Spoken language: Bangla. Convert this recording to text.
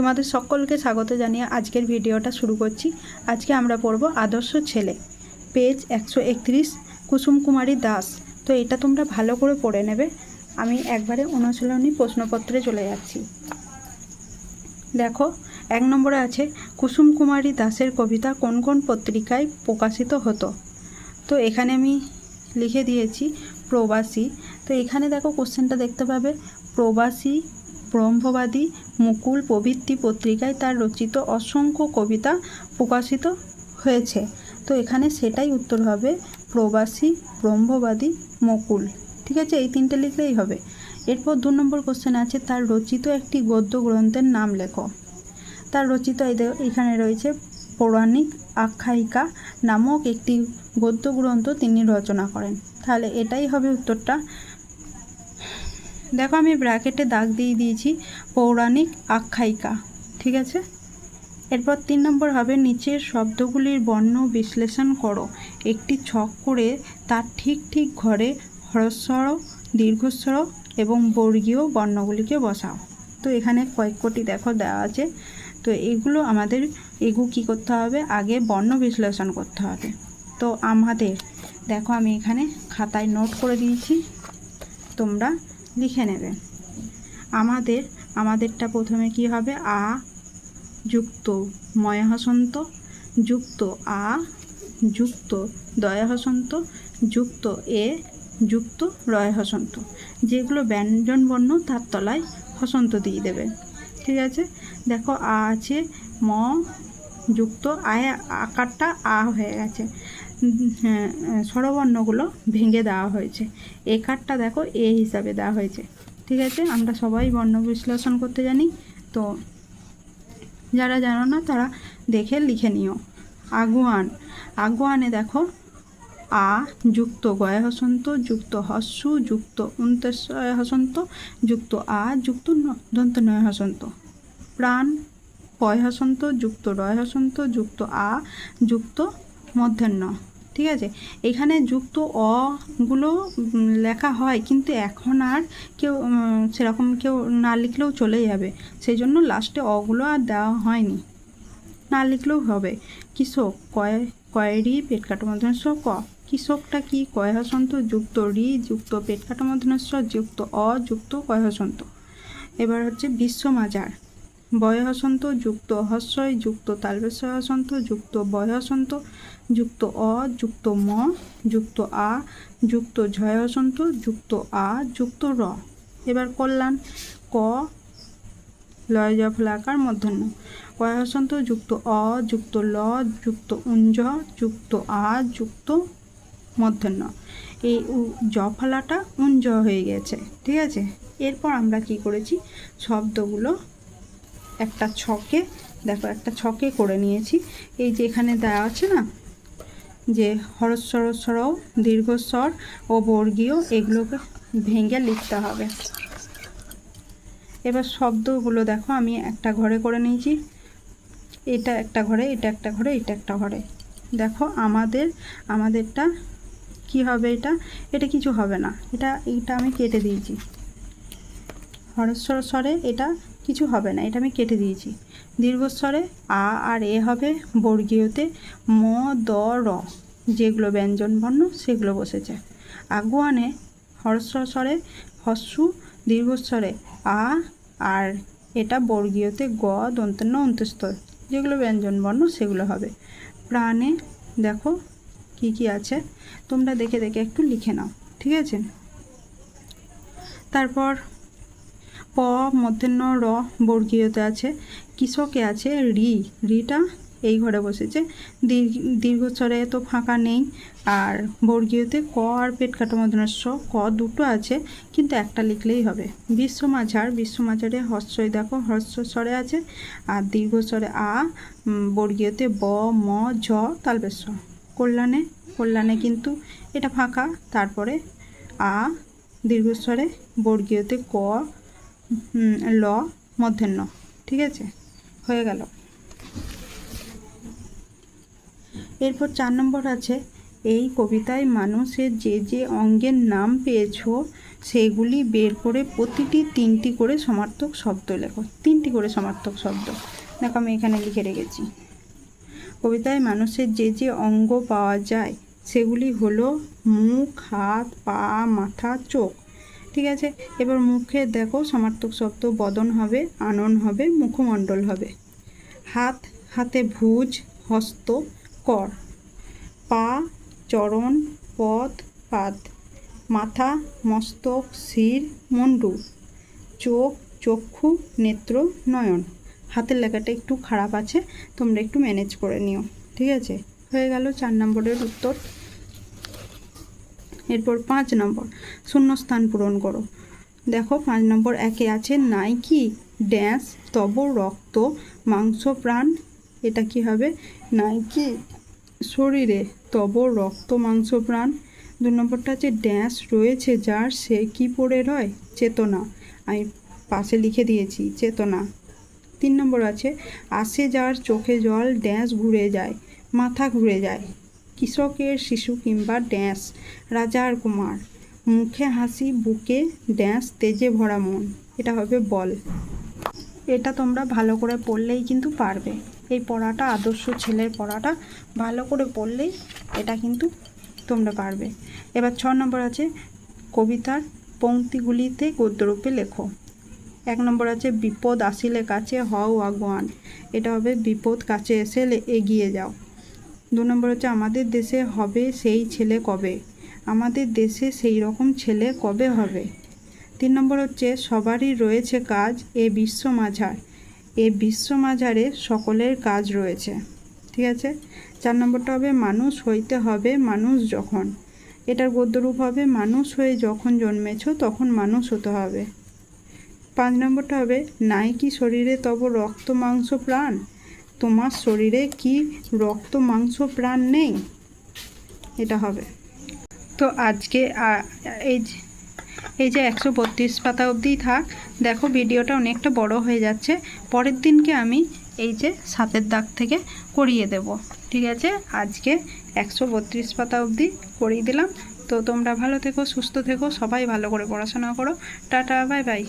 তোমাদের সকলকে স্বাগত জানিয়ে আজকের ভিডিওটা শুরু করছি। আজকে আমরা পড়ব আদর্শ ছেলে পেজ একশো একত্রিশ কুসুম কুমারী দাস। তো এটা তোমরা ভালো করে পড়ে নেবে। আমি একবারে অনুশীলনী প্রশ্নপত্রে চলে যাচ্ছি। দেখো, এক নম্বরে আছে কুসুম কুমারী দাসের কবিতা কোন কোন পত্রিকায় প্রকাশিত হতো? তো এখানে আমি লিখে দিয়েছি, প্রবাসী। তো এখানে দেখো কোশ্চেনটা দেখতে পাবে, প্রবাসী ব্রহ্মবাদী মুকুল প্রভৃতি পত্রিকায় তার রচিত অসংখ্য কবিতা প্রকাশিত হয়েছে। তো এখানে সেটাই উত্তর হবে, প্রবাসী ব্রহ্মবাদী মুকুল। ঠিক আছে? এই তিনটে লিখলেই হবে। এরপর দু নম্বর কোশ্চেন আছে, তার রচিত একটি গদ্য গ্রন্থের নাম লেখো। তার রচিত এখানে রয়েছে, পৌরাণিক আখ্যায়িকা নামক একটি গদ্য গ্রন্থ তিনি রচনা করেন। তাহলে এটাই হবে উত্তরটা। দেখো আমি ব্র্যাকেটে দাগ দিয়ে দিয়েছি, পৌরাণিক আখ্যায়িকা, ঠিক আছে? এরপর তিন নম্বর হবে, নিচের শব্দগুলির বর্ণ বিশ্লেষণ করো। একটি ছক করে তার ঠিক ঠিক ঘরে হ্রস্বর, দীর্ঘস্বর এবং বর্গীয় বর্ণগুলিকে বসাও। তো এখানে কয়েক কোটি দেখো দেওয়া আছে। তো এগুলো আমাদের এগুলো কী করতে হবে? আগে বর্ণ বিশ্লেষণ করতে হবে। তো আমাদের, দেখো আমি এখানে খাতায় নোট করে দিয়েছি। তোমরা লিখে নেবে। আমাদের, আমাদেরটা প্রথমে কি হবে? আ যুক্ত ময় হসন্ত যুক্ত আ যুক্ত দয় হসন্ত যুক্ত এ যুক্ত রয় হসন্ত যেগুলো ব্যঞ্জন বর্ণ, তার তলায় হসন্ত দিয়ে দেবে। ঠিক আছে? দেখো, আ আছে ম, যুক্ত, আয়, আকারটা আ হয়ে গেছে। স্বরবর্ণগুলো ভেঙে দেওয়া হয়েছে। একারটা দেখো, এ হিসাবে দেওয়া হয়েছে। ঠিক আছে? আমরা সবাই বর্ণ বিশ্লেষণ করতে জানি। তো যারা জানো না, তারা দেখে লিখে নিও। আগুয়ান। আগুয়ানে দেখো, আ যুক্ত গয় হসন্ত, যুক্ত হস্যু, যুক্ত উন্তস্বয় হসন্ত, যুক্ত আ, যুক্ত দন্ত নয় হসন্ত। প্রাণ, পয় হসন্ত, যুক্ত রয় হসন্ত, যুক্ত আ, যুক্ত মধ্যাহ্ন ঠিক আছে? এখানে যুক্ত অগুলো লেখা হয়, কিন্তু এখন আর কেউ সেরকম কেউ না লিখলেও চলে যাবে। সেই জন্য লাস্টে অগুলো আর দেওয়া হয়নি। না লিখলেও হবে। কৃষক, কয় কয়েরি পেট কাটা মধ্যস্ব ক। কৃষকটা কি কয় হসন্ত যুক্ত রি যুক্ত পেট কাটা মধ্যস্ব যুক্ত অ যুক্ত কয় হসন্ত? এবার হচ্ছে বিশ্ব মাজার। বয় হসন্ত যুক্ত হস্যই যুক্ত তালবেশ্বর হসন্ত যুক্ত বয় হসন্ত যুক্ত অ, যুক্ত ম, যুক্ত আ, যুক্ত ঝয় হসন্ত যুক্ত আ, যুক্ত র। এবার কল্যাণ, ক, লয় জফলাকার মধ্যাহ্ন। কয় হসন্ত যুক্ত অ, যুক্ত ল, যুক্ত উঞ্জ, যুক্ত আ, যুক্ত মধ্যাহ্ন। এই জফলাটা উঞ্জ হয়ে গেছে, ঠিক আছে? এরপর আমরা কি করেছি? শব্দগুলো একটা ছকে, দেখো একটা ছকে করে নিয়েছি। এই যে এখানে দেওয়া আছে না, যে হরস্বর স্বরও দীর্ঘস্বর ও বর্গীয়, এগুলোকে ভেঙে লিখতে হবে। এবার শব্দগুলো দেখো, আমি একটা ঘরে করে নিয়েছি। এটা একটা ঘরে, এটা একটা ঘরে, এটা একটা ঘরে। দেখো, আমাদের, আমাদেরটা কি হবে এটা? এটা কিছু হবে না। এটা এটা আমি কেটে দিয়েছি। হরস্বর স্বরে এটা কিছু হবে না, এটা আমি কেটে দিয়েছি। দীর্ঘস্বরে আ আর এ হবে বর্গীয়তে ম, দ, র, যেগুলো ব্যঞ্জন বর্ণ সেগুলো বসেছে। আগুয়ানে হরস্বর স্বরে হস্যু, দীর্ঘস্বরে আ আর এটা বর্গীয়তে গ, দন্তন্য অন্তস্তর যেগুলো ব্যঞ্জন বর্ণ সেগুলো হবে। প্রাণে দেখো কি কি আছে, তোমরা দেখে দেখে একটু লিখে নাও, ঠিক আছে? তারপর প মধ্যাহ্ন র বর্গীয়তে আছে। কৃষকে আছে রি। রিটা এই ঘরে বসেছে। দীর্ঘ দীর্ঘস্বরে তো ফাঁকা নেই। আর বর্গীয়তে ক আর পেট কাটা মধ্যাহ্নস্ব ক দুটো আছে, কিন্তু একটা লিখলেই হবে। বিশ্ব মাঝার বিশ্ব মাঝারে হস্যই দেখো হস্য স্বরে আছে। আর দীর্ঘস্বরে আ বর্গীয়তে ব, ম, ঝ তালবেশ্ব কল্যাণে কল্যাণে কিন্তু এটা ফাঁকা। তারপরে আ, দীর্ঘস্বরে, বর্গীয়তে ক ল, মধ্যাহ্ন, ঠিক আছে? হয়ে গেল। এরপর চার নম্বর আছে, এই কবিতায় মানুষের যে যে অঙ্গের নাম পেয়েছ, সেগুলি বের করে প্রতিটি তিনটি করে সমার্থক শব্দ লেখো, তিনটি করে সমার্থক শব্দ। দেখো, আমি এখানে লিখে রেখেছি। কবিতায় মানুষের যে যে অঙ্গ পাওয়া যায়, সেগুলি হলো মুখ, হাত, পা, মাথা, চোখ। ঠিক আছে? এবার মুখে দেখো, সমার্থক শব্দ বদন হবে, আনন হবে, মুখমণ্ডল হবে। হাত, হাতে ভুজ, হস্ত, কর। পা, চরণ পদ পাদ। মাথা, মস্তক, শির, মুন্ডু। চোখ, চক্ষু, নেত্র, নয়ন। হাতের লেখাটা একটু খারাপ আছে, তোমরা একটু ম্যানেজ করে নিও। ঠিক আছে? হয়ে গেল চার নম্বরের উত্তর। এরপর পাঁচ নম্বর, শূন্যস্থান পূরণ করো। দেখো, পাঁচ নম্বর একে আছে নাই কি ড্যাশ, তব, রক্ত, মাংস, প্রাণ। এটা কি হবে? নাই কি শরীরে, তব, রক্ত, মাংস, প্রাণ। দু নম্বরটা আছে ড্যাশ, রয়েছে যার, সে কি পড়ে রয়? চেতনা। আমি পাশে লিখে দিয়েছি, চেতনা। তিন নম্বর আছে, আসে যার, চোখে জল, ড্যাশ ঘুরে যায়, মাথা ঘুরে যায়। কৃষকের শিশু কিংবা ড্যাশ, রাজার কুমার। মুখে হাসি, বুকে ড্যাশ, তেজে ভরা মন। এটা হবে বল। এটা তোমরা ভালো করে পড়লেই কিন্তু পারবে। এই পড়াটা, আদর্শ ছেলের পড়াটা, ভালো করে পড়লেই এটা কিন্তু তোমরা পারবে। এবার ছ নম্বর আছে কবিতার পংক্তিগুলিতে গদ্যরূপে লেখো। এক নম্বর আছে বিপদ আসিলে কাছে হও আগুয়ান এটা হবে বিপদ কাছে এসে এগিয়ে যাও। দু নম্বর হচ্ছে, আমাদের দেশে হবে সেই ছেলে কবে? আমাদের দেশে সেই রকম ছেলে কবে হবে? তিন নম্বর হচ্ছে, সবারই রয়েছে কাজ, এ বিশ্ব মাঝার। এ বিশ্ব মাঝারে সকলের কাজ রয়েছে। ঠিক আছে? চার নম্বরটা হবে, মানুষ হইতে হবে মানুষ যখন। এটার গদ্যরূপ হবে, মানুষ হয়ে যখন জন্মেছ, তখন মানুষ হতে হবে। পাঁচ নম্বরটা হবে, নাই কি শরীরে তব রক্ত মাংস প্রাণ? তোমার শরীরে কি রক্ত, মাংস, প্রাণ নেই? এটা হবে। তো আজকে এই যে- এই যে একশো বত্রিশ পাতা অবধিই থাক, দেখো ভিডিওটা অনেকটা বড় হয়ে যাচ্ছে। পরের দিনকে আমি এই যে সাতের দাগ থেকে করিয়ে দেব, ঠিক আছে? আজকে একশো বত্রিশ পাতা অবধি করিয়ে দিলাম। তো তোমরা ভালো থেকো, সুস্থ থেকো, সবাই ভালো করে পড়াশোনা করো। Tata, bye bye.